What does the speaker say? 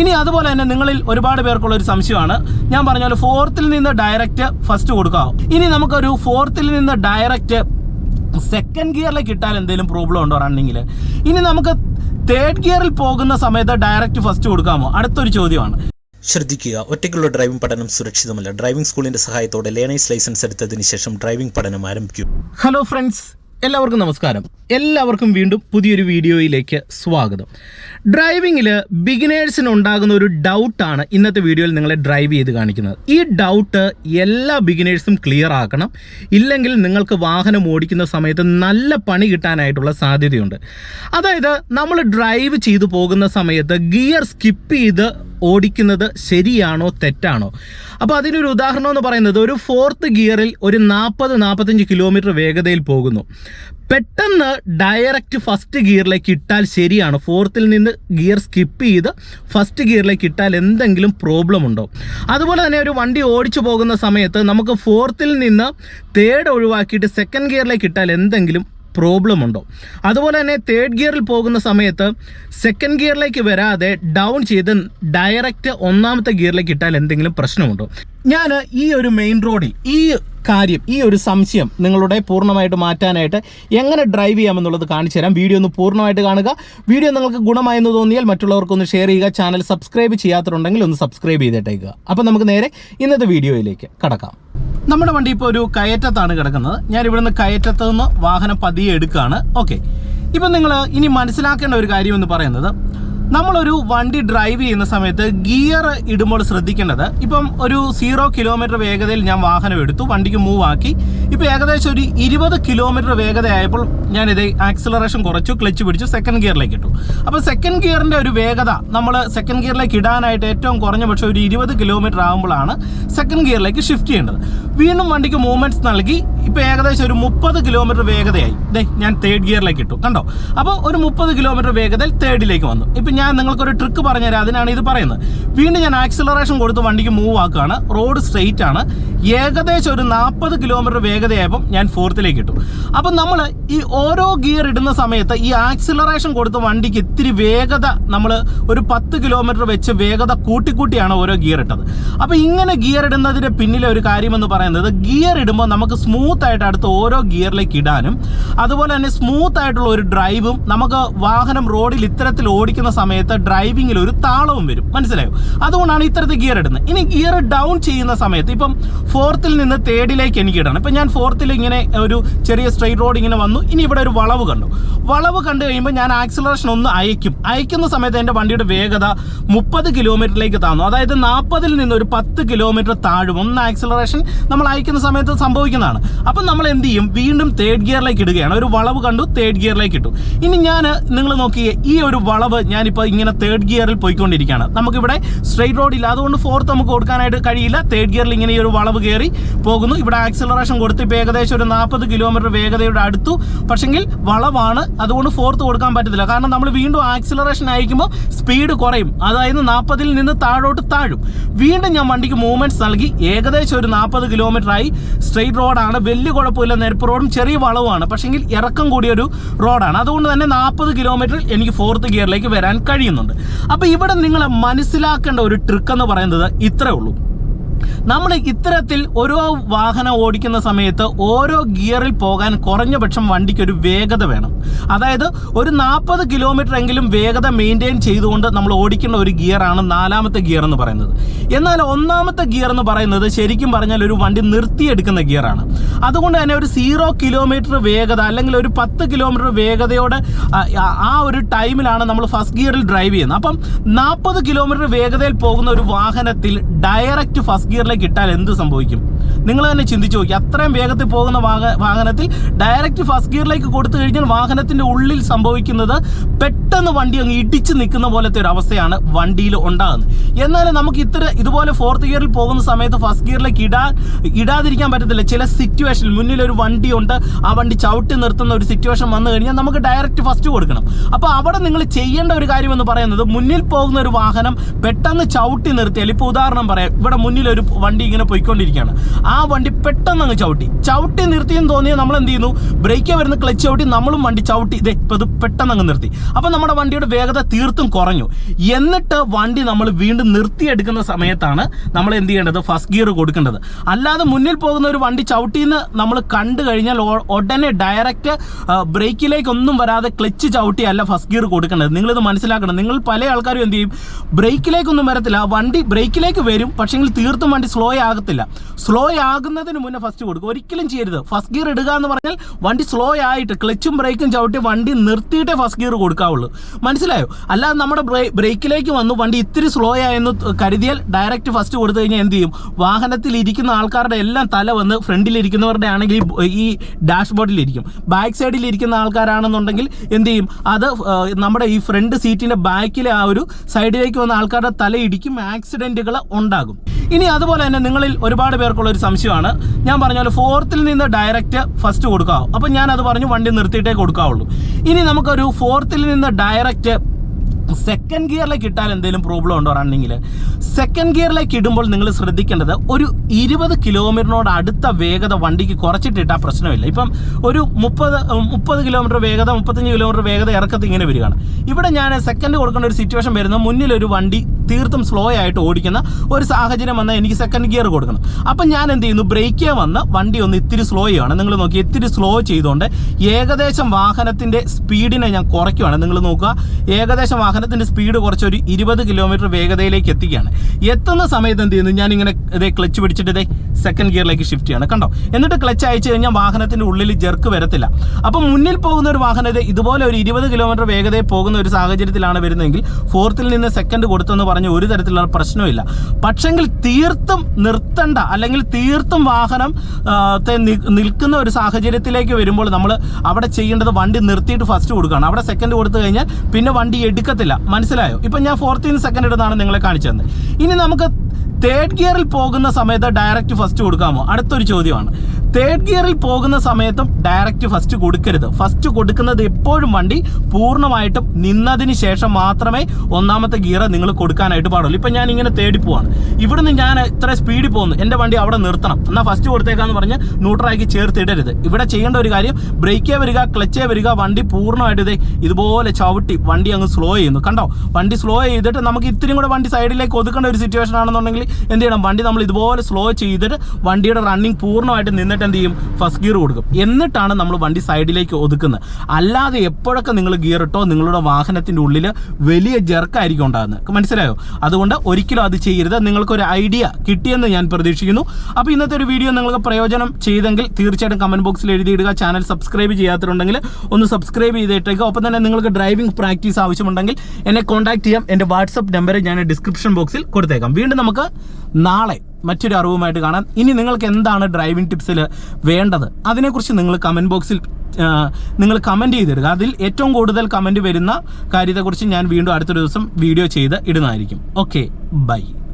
ഇനി അതുപോലെ തന്നെ നിങ്ങളിൽ ഒരുപാട് പേർക്കുള്ള ഒരു സംശയമാണ്. ഞാൻ പറഞ്ഞ പോലെ ഫോർത്തിൽ നിന്ന് ഡയറക്റ്റ് ഫസ്റ്റ് കൊടുക്കാവും ഇനി നമുക്കൊരു ഫോർത്തിൽ നിന്ന് ഡയറക്റ്റ് സെക്കൻഡ് ഗിയറിലേക്ക് ഇട്ടാൽ എന്തെങ്കിലും പ്രോബ്ലം ഉണ്ടോ റണ്ണിങ്ങിൽ ഇനി നമുക്ക് തേർഡ് ഗിയറിൽ പോകുന്ന സമയത്ത് ഡയറക്റ്റ് ഫസ്റ്റ് കൊടുക്കാമോ? അടുത്തൊരു ചോദ്യമാണ്. ശ്രദ്ധിക്കുക ഒറ്റയ്ക്കുള്ള ഡ്രൈവിംഗ് പഠനം സുരക്ഷിതമല്ല. ഡ്രൈവിംഗ് സ്കൂളിന്റെ സഹായത്തോടെ ലേണേഴ്സ് ലൈസൻസ് എടുത്തതിന് ശേഷം ഡ്രൈവിംഗ് പഠനം ആരംഭിക്കും. ഹലോ ഫ്രണ്ട്സ് എല്ലാവർക്കും നമസ്കാരം. എല്ലാവർക്കും വീണ്ടും പുതിയൊരു വീഡിയോയിലേക്ക് സ്വാഗതം. ഡ്രൈവിങ്ങിൽ ബിഗിനേഴ്സിന് ഉണ്ടാകുന്ന ഒരു ഡൗട്ടാണ് ഇന്നത്തെ വീഡിയോയിൽ നിങ്ങളെ ഡ്രൈവ് ചെയ്ത് കാണിക്കുന്നത്. ഈ ഡൗട്ട് എല്ലാ ബിഗിനേഴ്സും ക്ലിയർ ആക്കണം. ഇല്ലെങ്കിൽ നിങ്ങൾക്ക് വാഹനം ഓടിക്കുന്ന സമയത്ത് നല്ല പണി കിട്ടാനായിട്ടുള്ള സാധ്യതയുണ്ട്. അതായത് നമ്മൾ ഡ്രൈവ് ചെയ്തു പോകുന്ന സമയത്ത് ഗിയർ സ്കിപ്പ് ചെയ്ത് ഓടിക്കുന്നത് ശരിയാണോ തെറ്റാണോ? അപ്പോൾ അതിനൊരു ഉദാഹരണം എന്ന് പറയുന്നത് ഒരു ഫോർത്ത് ഗിയറിൽ ഒരു നാൽപ്പത് നാൽപ്പത്തഞ്ച് കിലോമീറ്റർ വേഗതയിൽ പോകുന്നു. പെട്ടെന്ന് ഡയറക്റ്റ് ഫസ്റ്റ് ഗിയറിലേക്ക് ഇട്ടാൽ ശരിയാണ്. ഫോർത്തിൽ നിന്ന് ഗിയർ സ്കിപ്പ് ചെയ്ത് ഫസ്റ്റ് ഗിയറിലേക്ക് ഇട്ടാൽ എന്തെങ്കിലും പ്രോബ്ലം ഉണ്ടോ? അതുപോലെ തന്നെ ഒരു വണ്ടി ഓടിച്ചു പോകുന്ന സമയത്ത് നമുക്ക് ഫോർത്തിൽ നിന്ന് തേർഡ് ഒഴിവാക്കിയിട്ട് സെക്കൻഡ് ഗിയറിലേക്ക് ഇട്ടാൽ എന്തെങ്കിലും പ്രോബ്ലം ഉണ്ടോ അതുപോലെ തന്നെ തേർഡ് ഗിയറിൽ പോകുന്ന സമയത്ത് സെക്കൻഡ് ഗിയറിലേക്ക് വരാതെ ഡൗൺ ചെയ്ത് ഡയറക്റ്റ് ഒന്നാമത്തെ ഗിയറിലേക്ക് ഇട്ടാൽ എന്തെങ്കിലും പ്രശ്നമുണ്ടോ? ഞാൻ ഈ ഒരു മെയിൻ റോഡിൽ ഈ കാര്യം ഈ ഒരു സംശയം നിങ്ങളുടെ പൂർണമായിട്ട് മാറ്റാനായിട്ട് എങ്ങനെ ഡ്രൈവ് ചെയ്യാമെന്നുള്ളത് കാണിച്ചു തരാം. വീഡിയോ ഒന്ന് പൂർണമായിട്ട് കാണുക. വീഡിയോ നിങ്ങൾക്ക് ഗുണമായെന്ന് തോന്നിയാൽ മറ്റുള്ളവർക്കൊന്ന് ഷെയർ ചെയ്യുക. ചാനൽ സബ്സ്ക്രൈബ് ചെയ്യാത്തതുണ്ടെങ്കിൽ ഒന്ന് സബ്സ്ക്രൈബ് ചെയ്തിട്ടേക്കുക അപ്പോൾ നമുക്ക് നേരെ ഇന്നത്തെ വീഡിയോയിലേക്ക് കടക്കാം. നമ്മുടെ വണ്ടി ഇപ്പോൾ ഒരു കയറ്റത്താണ് കിടക്കുന്നത്. ഞാൻ ഇവിടുന്ന് കയറ്റത്ത് നിന്ന് വാഹനം പതിയെ എടുക്കുകയാണ് ഓക്കെ ഇപ്പം നിങ്ങൾ ഇനി മനസ്സിലാക്കേണ്ട ഒരു കാര്യം എന്ന് പറയുന്നത് നമ്മളൊരു വണ്ടി ഡ്രൈവ് ചെയ്യുന്ന സമയത്ത് ഗിയർ ഇടുമ്പോൾ ശ്രദ്ധിക്കേണ്ടത് ഇപ്പം ഒരു സീറോ കിലോമീറ്റർ വേഗതയിൽ ഞാൻ വാഹനം എടുത്തു വണ്ടിക്ക് മൂവ് ആക്കി. ഇപ്പം ഏകദേശം ഒരു ഇരുപത് കിലോമീറ്റർ വേഗതയായപ്പോൾ ഞാനിത് ആക്സിലറേഷൻ കുറച്ചു ക്ലച്ച് പിടിച്ചു സെക്കൻഡ് ഗിയറിലേക്ക് ഇട്ടു. അപ്പോൾ സെക്കൻഡ് ഗിയറിന്റെ ഒരു വേഗത നമ്മൾ സെക്കൻഡ് ഗിയറിലേക്ക് ഇടാനായിട്ട് ഏറ്റവും കുറഞ്ഞ പക്ഷേ ഒരു ഇരുപത് കിലോമീറ്റർ ആകുമ്പോഴാണ് സെക്കൻഡ് ഗിയറിലേക്ക് ഷിഫ്റ്റ് ചെയ്യേണ്ടത്. വീണ്ടും വണ്ടിക്ക് മൂവ്മെന്റ്സ് നൽകി ഇപ്പോൾ ഏകദേശം ഒരു മുപ്പത് കിലോമീറ്റർ വേഗതയായി. ദേ ഞാൻ തേർഡ് ഗിയറിലേക്ക് ഇട്ടു കണ്ടോ? അപ്പോൾ ഒരു മുപ്പത് കിലോമീറ്റർ വേഗതയിൽ തേർഡിലേക്ക് വന്നു. ഇപ്പം ഞാൻ നിങ്ങൾക്കൊരു ട്രിക്ക് പറഞ്ഞുതരാം അതിനാണ് ഇത് പറയുന്നത്. വീണ്ടും ഞാൻ ആക്സിലറേഷൻ കൊടുത്ത് വണ്ടിക്ക് മൂവ് ആക്കുകയാണ്. റോഡ് സ്ട്രെയിറ്റ് ആണ്. ഏകദേശം ഒരു നാൽപ്പത് കിലോമീറ്റർ വേഗതയായപ്പം ഞാൻ ഫോർത്തിലേക്ക് ഇട്ടു. അപ്പം നമ്മൾ ഈ ഓരോ ഗിയർ ഇടുന്ന സമയത്ത് ഈ ആക്സിലറേഷൻ കൊടുത്ത് വണ്ടിക്ക് ഇത്തിരി വേഗത നമ്മൾ ഒരു പത്ത് കിലോമീറ്റർ വെച്ച് വേഗത കൂട്ടിക്കൂട്ടിയാണ് ഓരോ ഗിയർ ഇട്ടത്. അപ്പോൾ ഇങ്ങനെ ഗിയർ ഇടുന്നതിന്റെ പിന്നിലെ ഒരു കാര്യമെന്ന് പറയുന്നത് ഗിയർ ഇടുമ്പോൾ നമുക്ക് സ്മൂത്ത് ആയിട്ട് അടുത്ത് ഓരോ ഗിയറിലേക്ക് ഇടാനും അതുപോലെ തന്നെ സ്മൂത്ത് ആയിട്ടുള്ള ഒരു ഡ്രൈവും നമുക്ക് വാഹനം റോഡിൽ ഇത്തരത്തിൽ ഓടിക്കുന്ന സമയത്ത് ഡ്രൈവിങ്ങിൽ ഒരു താളവും വരും. മനസ്സിലായോ? അതുകൊണ്ടാണ് ഇത്തരത്തിൽ ഗിയർ ഇടുന്നത്. ഇനി ഗിയർ ഡൗൺ ചെയ്യുന്ന സമയത്ത് ഇപ്പം ഫോർത്തിൽ നിന്ന് തേർഡിലേക്ക് എനിക്ക് ഇടണം ഇപ്പം ഞാൻ ഫോർത്തിൽ ഇങ്ങനെ ഒരു ചെറിയ സ്ട്രെയിറ്റ് റോഡ് ഇങ്ങനെ വന്നു. ഇനി ഇവിടെ ഒരു വളവ് കണ്ടു. വളവ് കണ്ടു കഴിയുമ്പോൾ ഞാൻ ആക്സിലറേഷൻ ഒന്ന് അയക്കും. അയക്കുന്ന സമയത്ത് എന്റെ വണ്ടിയുടെ വേഗത മുപ്പത് കിലോമീറ്ററിലേക്ക് താന്നു. അതായത് നാൽപ്പതിൽ നിന്ന് ഒരു പത്ത് കിലോമീറ്റർ താഴും. ഒന്ന് ആക്സിലറേഷൻ നമ്മൾ അയക്കുന്ന സമയത്ത് സംഭവിക്കുന്നതാണ്. അപ്പം നമ്മൾ എന്ത് ചെയ്യും? വീണ്ടും തേർഡ് ഗിയറിലേക്ക് ഇടുകയാണ്. ഒരു വളവ് കണ്ടു തേർഡ് ഗിയറിലേക്ക് ഇട്ടു. ഇനി ഞാൻ നിങ്ങൾ നോക്കിയേ ഈ ഒരു വളവ് ഞാനിപ്പോൾ ഇങ്ങനെ തേർഡ് ഗിയറിൽ പോയിക്കൊണ്ടിരിക്കുകയാണ്. നമുക്കിവിടെ സ്ട്രെയിറ്റ് റോഡ് ഇല്ല. അതുകൊണ്ട് ഫോർത്ത് നമുക്ക് കൊടുക്കാനായിട്ട് കഴിയില്ല. തേർഡ് ഗിയറിൽ ഇങ്ങനെ ഈ ഒരു വളവ് കയറി പോകുന്നു. ഇവിടെ ആക്സിലറേഷൻ കൊടുത്ത് ഇപ്പോൾ ഏകദേശം ഒരു നാൽപ്പത് കിലോമീറ്റർ വേഗതയുടെ അടുത്തു. പക്ഷെങ്കിൽ വളവാണ്. അതുകൊണ്ട് ഫോർത്ത് കൊടുക്കാൻ പറ്റത്തില്ല. കാരണം നമ്മൾ വീണ്ടും ആക്സിലറേഷൻ അയക്കുമ്പോൾ സ്പീഡ് കുറയും. അതായത് നാൽപ്പതിൽ നിന്ന് താഴോട്ട് താഴും. വീണ്ടും ഞാൻ വണ്ടിക്ക് മൂവ്മെന്റ്സ് നൽകി. ഏകദേശം ഒരു നാൽപ്പത് കിലോമീറ്റർ ആയി. സ്ട്രെയിറ്റ് റോഡാണ് വലിയ കുഴപ്പമില്ല. നെരപ്പ് റോഡും ചെറിയ വളവുമാണ്. പക്ഷെങ്കിൽ ഇറക്കം കൂടിയൊരു റോഡാണ് അതുകൊണ്ട് തന്നെ നാൽപ്പത് കിലോമീറ്ററിൽ എനിക്ക് ഫോർത്ത് ഗിയറിലേക്ക് വരാൻ കഴിയുന്നുണ്ട്. അപ്പോൾ ഇവിടെ നിങ്ങളെ മനസ്സിലാക്കേണ്ട ഒരു ട്രിക്ക് എന്ന് പറയുന്നത് ഇത്രേ ഉള്ളൂ. നമ്മൾ ഇത്തരത്തിൽ ഓരോ വാഹനം ഓടിക്കുന്ന സമയത്ത് ഓരോ ഗിയറിൽ പോകാൻ കുറഞ്ഞ പക്ഷം വണ്ടിക്ക് ഒരു വേഗത വേണം. അതായത് ഒരു നാൽപ്പത് കിലോമീറ്റർ എങ്കിലും വേഗത മെയിന്റെയിൻ ചെയ്തുകൊണ്ട് നമ്മൾ ഓടിക്കുന്ന ഒരു ഗിയറാണ് നാലാമത്തെ ഗിയർ എന്ന് പറയുന്നത്. എന്നാൽ ഒന്നാമത്തെ ഗിയർ എന്ന് പറയുന്നത് ശരിക്കും പറഞ്ഞാൽ ഒരു വണ്ടി നിർത്തിയെടുക്കുന്ന ഗിയറാണ്. അതുകൊണ്ട് തന്നെ ഒരു സീറോ കിലോമീറ്റർ വേഗത അല്ലെങ്കിൽ ഒരു പത്ത് കിലോമീറ്റർ വേഗതയോടെ ആ- ഒരു ടൈമിലാണ് നമ്മൾ ഫസ്റ്റ് ഗിയറിൽ ഡ്രൈവ് ചെയ്യുന്നത്. അപ്പം നാൽപ്പത് കിലോമീറ്റർ വേഗതയിൽ പോകുന്ന ഒരു വാഹനത്തിൽ ഡയറക്റ്റ് ഫസ്റ്റ് ഗിയറിലേക്ക് ഇട്ടാൽ എന്ത് സംഭവിക്കും? നിങ്ങൾ തന്നെ ചിന്തിച്ചു നോക്കി. അത്രയും വേഗത്തിൽ പോകുന്ന വാഹ- വാഹനത്തിൽ ഡയറക്റ്റ് ഫസ്റ്റ് ഗിയറിലേക്ക് കൊടുത്തു കഴിഞ്ഞാൽ വാഹനത്തിന്റെ ഉള്ളിൽ സംഭവിക്കുന്നത് പെട്ടെന്ന് വണ്ടി അങ്ങ് ഇടിച്ച് നിൽക്കുന്ന പോലത്തെ ഒരു അവസ്ഥയാണ് വണ്ടിയിൽ ഉണ്ടാകുന്നത്. എന്നാൽ നമുക്ക് ഇത്ര ഇതുപോലെ ഫോർത്ത് ഗിയറിൽ പോകുന്ന സമയത്ത് ഫസ്റ്റ് ഗിയറിലേക്ക് ഇടാ ഇടാതിരിക്കാൻ പറ്റത്തില്ല. ചില സിറ്റുവേഷനിൽ മുന്നിൽ ഒരു വണ്ടിയുണ്ട്. ആ വണ്ടി ചവിട്ടി നിർത്തുന്ന ഒരു സിറ്റുവേഷൻ വന്നു കഴിഞ്ഞാൽ നമുക്ക് ഡയറക്റ്റ് ഫസ്റ്റ് കൊടുക്കണം. അപ്പോൾ അവിടെ നിങ്ങൾ ചെയ്യേണ്ട ഒരു കാര്യം എന്ന് പറയുന്നത് മുന്നിൽ പോകുന്ന ഒരു വാഹനം പെട്ടെന്ന് ചവിട്ടി നിർത്തിയാൽ ഇപ്പോൾ ഉദാഹരണം പറയാം. ഇവിടെ മുന്നിൽ ഒരു വണ്ടി ഇങ്ങനെ പോയിക്കൊണ്ടിരിക്കുകയാണ്. ആ വണ്ടി പെട്ടെന്ന് അങ്ങ് ചവിട്ടി. ചവിട്ടി നിർത്തിയെന്ന് തോന്നിയാൽ നമ്മൾ എന്ത് ചെയ്യുന്നു ബ്രേക്ക് വരുന്ന ക്ലച്ച് ചവിട്ടി നമ്മളും വണ്ടി ചവിട്ടി. ഇതേ ഇപ്പോൾ ഇത് പെട്ടെന്ന് അങ്ങ് നിർത്തി. അപ്പോൾ നമ്മുടെ വണ്ടിയുടെ വേഗത തീർത്തും കുറഞ്ഞു. എന്നിട്ട് വണ്ടി നമ്മൾ വീണ്ടും നിർത്തിയെടുക്കുന്ന സമയത്താണ് നമ്മൾ എന്ത് ചെയ്യേണ്ടത്? ഫസ്റ്റ് ഗിയർ കൊടുക്കേണ്ടത്. അല്ലാതെ മുന്നിൽ പോകുന്ന ഒരു വണ്ടി ചവിട്ടിന്ന് നമ്മൾ കണ്ടു കഴിഞ്ഞാൽ ഉടനെ ഡയറക്റ്റ് ബ്രേക്കിലേക്കൊന്നും വരാതെ ക്ലച്ച് ചവിട്ടിയല്ല ഫസ്റ്റ് ഗിയർ കൊടുക്കേണ്ടത്. നിങ്ങളിത് മനസ്സിലാക്കണം. നിങ്ങൾ പല ആൾക്കാരും എന്ത് ചെയ്യും? ബ്രേക്കിലേക്കൊന്നും വരത്തില്ല. വണ്ടി ബ്രേക്കിലേക്ക് വരും. പക്ഷേങ്കിൽ തീർത്തും വണ്ടി സ്ലോ ആകത്തില്ല. സ്ലോ ആകുന്നതിന് മുന്നേ ഫസ്റ്റ് കൊടുക്കും. ഒരിക്കലും ചെയ്യരുത്. ഫസ്റ്റ് ഗിയർ ഇടുക എന്ന് പറഞ്ഞാൽ വണ്ടി സ്ലോ ആയിട്ട് ക്ലച്ചും ബ്രേക്കും ചവിട്ടി വണ്ടി നിർത്തിയിട്ടേ ഫസ്റ്റ് ഗിയർ കൊടുക്കാവുള്ളൂ. മനസ്സിലായോ? അല്ലാതെ നമ്മുടെ ബ്രേക്കിലേക്ക് വന്നു വണ്ടി ഇത്തിരി സ്ലോ ആയെന്ന് കരുതിയാൽ ഡയറക്റ്റ് ഫസ്റ്റ് കൊടുത്തു കഴിഞ്ഞാൽ എന്ത് ചെയ്യും? വാഹനത്തിൽ ഇരിക്കുന്ന ആൾക്കാരുടെ എല്ലാം തല വന്ന് ഫ്രണ്ടിൽ ഇരിക്കുന്നവരുടെ ആണെങ്കിൽ ഈ- ഡാഷ്ബോർഡിലിരിക്കും ബാക്ക് സൈഡിൽ ഇരിക്കുന്ന ആൾക്കാരാണെന്നുണ്ടെങ്കിൽ എന്ത് ചെയ്യും? അത് നമ്മുടെ ഈ ഫ്രണ്ട് സീറ്റിന്റെ ബാക്കിലെ ആ ഒരു സൈഡിലേക്ക് വന്ന ആൾക്കാരുടെ തല ഇടിക്കും. ആക്സിഡന്റുകൾ ഉണ്ടാകും. ഇനി അതുപോലെ തന്നെ നിങ്ങളിൽ ഒരുപാട് പേർക്കുള്ള ഒരു സംശയമാണ്. ഞാൻ പറഞ്ഞ പോലെ ഫോർത്തിൽ നിന്ന് ഡയറക്റ്റ് ഫസ്റ്റ് കൊടുക്കാവും. അപ്പം ഞാൻ അത് പറഞ്ഞു വണ്ടി നിർത്തിയിട്ടേ കൊടുക്കാവുള്ളൂ. ഇനി നമുക്കൊരു ഫോർത്തിൽ നിന്ന് ഡയറക്റ്റ് സെക്കൻഡ് ഗിയറിലേക്ക് ഇട്ടാൽ എന്തെങ്കിലും പ്രോബ്ലം ഉണ്ടോ റണ്ണിങ്ങിൽ സെക്കൻഡ് ഗിയറിലേക്ക് ഇടുമ്പോൾ നിങ്ങൾ ശ്രദ്ധിക്കേണ്ടത് ഒരു ഇരുപത് കിലോമീറ്ററിനോട് അടുത്ത വേഗത വണ്ടിക്ക് കുറച്ചിട്ടിട്ടാൽ പ്രശ്നമില്ല. ഇപ്പം ഒരു മുപ്പത് മുപ്പത് കിലോമീറ്റർ വേഗത മുപ്പത്തഞ്ച് കിലോമീറ്റർ വേഗത ഇറക്കത്ത് ഇങ്ങനെ വരികയാണ്. ഇവിടെ ഞാൻ സെക്കൻഡ് കൊടുക്കേണ്ട ഒരു സിറ്റുവേഷൻ വരുന്ന. മുന്നിൽ ഒരു വണ്ടി തീർത്തും സ്ലോ ആയിട്ട് ഓടിക്കുന്ന ഒരു സാഹചര്യം വന്നാൽ എനിക്ക് സെക്കൻഡ് ഗിയർ കൊടുക്കണം. അപ്പം ഞാൻ എന്ത് ചെയ്യുന്നു? ബ്രേക്കേ വന്ന് വണ്ടി ഒന്ന് ഇത്തിരി സ്ലോ ചെയ്യുകയാണ് നിങ്ങൾ നോക്കി ഇത്തിരി സ്ലോ ചെയ്തുകൊണ്ട് ഏകദേശം വാഹനത്തിന്റെ സ്പീഡിനെ ഞാൻ കുറയ്ക്കുകയാണ് നിങ്ങൾ നോക്കുക ഏകദേശം വാഹനത്തിന്റെ സ്പീഡ് കുറച്ച് ഒരു ഇരുപത് കിലോമീറ്റർ വേഗതയിലേക്ക് എത്തിക്കുകയാണ്. എത്തുന്ന സമയത്ത് എന്ത് ചെയ്യുന്നു? ഞാൻ ഇങ്ങനെ ഇതേ ക്ലച്ച് പിടിച്ചിട്ട് ഇതേ സെക്കൻഡ് ഗിയറിലേക്ക് ഷിഫ്റ്റ് ചെയ്യണം. കണ്ടോ? എന്നിട്ട് ക്ലച്ച് അയച്ചു കഴിഞ്ഞാൽ വാഹനത്തിന്റെ ഉള്ളിൽ ജെർക്ക് വരത്തില്ല. അപ്പം മുന്നിൽ പോകുന്ന ഒരു വാഹനം ഇത് ഇതുപോലെ ഒരു ഇരുപത് കിലോമീറ്റർ വേഗതയിൽ പോകുന്ന ഒരു സാഹചര്യത്തിലാണ് വരുന്നതെങ്കിൽ ഫോർത്തിൽ നിന്ന് സെക്കൻഡ് കൊടുത്തെന്ന് പറഞ്ഞ് ഒരു തരത്തിലുള്ള പ്രശ്നമില്ല പക്ഷെങ്കിൽ തീർത്തും നിർത്തണ്ട അല്ലെങ്കിൽ തീർത്തും വാഹനം നിൽക്കുന്ന ഒരു സാഹചര്യത്തിലേക്ക് വരുമ്പോൾ നമ്മൾ അവിടെ ചെയ്യേണ്ടത് വണ്ടി നിർത്തിയിട്ട് ഫസ്റ്റ് കൊടുക്കുകയാണ്. അവിടെ സെക്കൻഡ് കൊടുത്തു കഴിഞ്ഞാൽ പിന്നെ വണ്ടി എടുക്കത്തില്ല. മനസ്സിലായോ? ഇപ്പം ഞാൻ ഫോർത്ത് നിന്ന് സെക്കൻഡ് ഇടുന്നതാണ് നിങ്ങളെ കാണിച്ചു തന്നെ ഇനി നമുക്ക് തേർഡ് ഗിയറിൽ പോകുന്ന സമയത്ത് ഡയറക്റ്റ് ഫസ്റ്റ് കൊടുക്കാമോ? അടുത്തൊരു ചോദ്യമാണ്. തേർഡ് ഗിയറിൽ പോകുന്ന സമയത്തും ഡയറക്റ്റ് ഫസ്റ്റ് കൊടുക്കരുത്. ഫസ്റ്റ് കൊടുക്കുന്നത് എപ്പോഴും വണ്ടി പൂർണമായിട്ടും നിന്നതിന് ശേഷം മാത്രമേ ഒന്നാമത്തെ ഗിയർ നിങ്ങൾ കൊടുക്കാനായിട്ട് പാടുള്ളൂ. ഇപ്പം ഞാൻ ഇങ്ങനെ തേടി പോവാണ്. ഇവിടുന്ന് ഞാൻ ഇത്ര സ്പീഡിൽ പോകുന്നു. എന്റെ വണ്ടി അവിടെ നിർത്തണം. എന്നാൽ ഫസ്റ്റ് കൊടുത്തേക്കാന്ന് പറഞ്ഞ് ന്യൂട്രാക്കി ചേർത്തിടരുത്. ഇവിടെ ചെയ്യേണ്ട ഒരു കാര്യം ബ്രേക്കേ വരിക ക്ലച്ചേ വരിക വണ്ടി പൂർണമായിട്ട് ഇതേ ഇതുപോലെ ചവിട്ടി വണ്ടി അങ്ങ് സ്ലോ ചെയ്യുന്നു. കണ്ടോ? വണ്ടി സ്ലോ ചെയ്തിട്ട് നമുക്ക് ഇത്തിരി കൂടെ വണ്ടി സൈഡിലേക്ക് ഒതുക്കേണ്ട ഒരു സിറ്റുവേഷൻ ആണെന്നുണ്ടെങ്കിൽ എന്ത് ചെയ്യണം? വണ്ടി നമ്മൾ ഇതുപോലെ സ്ലോ ചെയ്തിട്ട് വണ്ടിയുടെ റണ്ണിങ് പൂർണമായിട്ട് നിന്നിട്ട് എന്ത് ചെയ്യും? ഫസ്റ്റ് ഗിയർ കൊടുക്കും. എന്നിട്ടാണ് നമ്മൾ വണ്ടി സൈഡിലേക്ക് ഒതുക്കുന്നത്. അല്ലാതെ എപ്പോഴൊക്കെ നിങ്ങൾ ഗിയർ ഇട്ടോ നിങ്ങളുടെ വാഹനത്തിന്റെ ഉള്ളിൽ വലിയ ജെർക്കായിരിക്കും ഉണ്ടാകുന്നത്. മനസ്സിലായോ? അതുകൊണ്ട് ഒരിക്കലും അത് ചെയ്യരുത്. നിങ്ങൾക്കൊരു ഐഡിയ കിട്ടിയെന്ന് ഞാൻ പ്രതീക്ഷിക്കുന്നു. അപ്പോൾ ഇന്നത്തെ ഒരു വീഡിയോ നിങ്ങൾക്ക് പ്രയോജനം ചെയ്തെങ്കിൽ തീർച്ചയായിട്ടും കമന്റ് ബോക്സിൽ എഴുതിയിടുക. ചാനൽ സബ്സ്ക്രൈബ് ചെയ്യാത്തിട്ടുണ്ടെങ്കിൽ ഒന്ന് സബ്സ്ക്രൈബ് ചെയ്തിട്ടേക്കുക ഒപ്പം തന്നെ നിങ്ങൾക്ക് ഡ്രൈവിംഗ് പ്രാക്ടീസ് ആവശ്യമുണ്ടെങ്കിൽ എന്നെ കോൺടാക്ട് ചെയ്യാം. എന്റെ വാട്സപ്പ് നമ്പർ ഞാൻ ഡിസ്ക്രിപ്ഷൻ ബോക്സിൽ കൊടുത്തേക്കാം. വീണ്ടും നമുക്ക് നാളെ മറ്റൊരു അറിവുമായിട്ട് കാണാം. ഇനി നിങ്ങൾക്ക് എന്താണ് ഡ്രൈവിംഗ് ടിപ്സിൽ വേണ്ടത്? അതിനെക്കുറിച്ച് നിങ്ങൾ കമന്റ് ബോക്സിൽ നിങ്ങൾ കമന്റ് ചെയ്തിടുക. അതിൽ ഏറ്റവും കൂടുതൽ കമന്റ് വരുന്ന കാര്യത്തെക്കുറിച്ച് ഞാൻ വീണ്ടും അടുത്തൊരു ദിവസം വീഡിയോ ചെയ്ത് ഇടുന്നതായിരിക്കും. Okay bye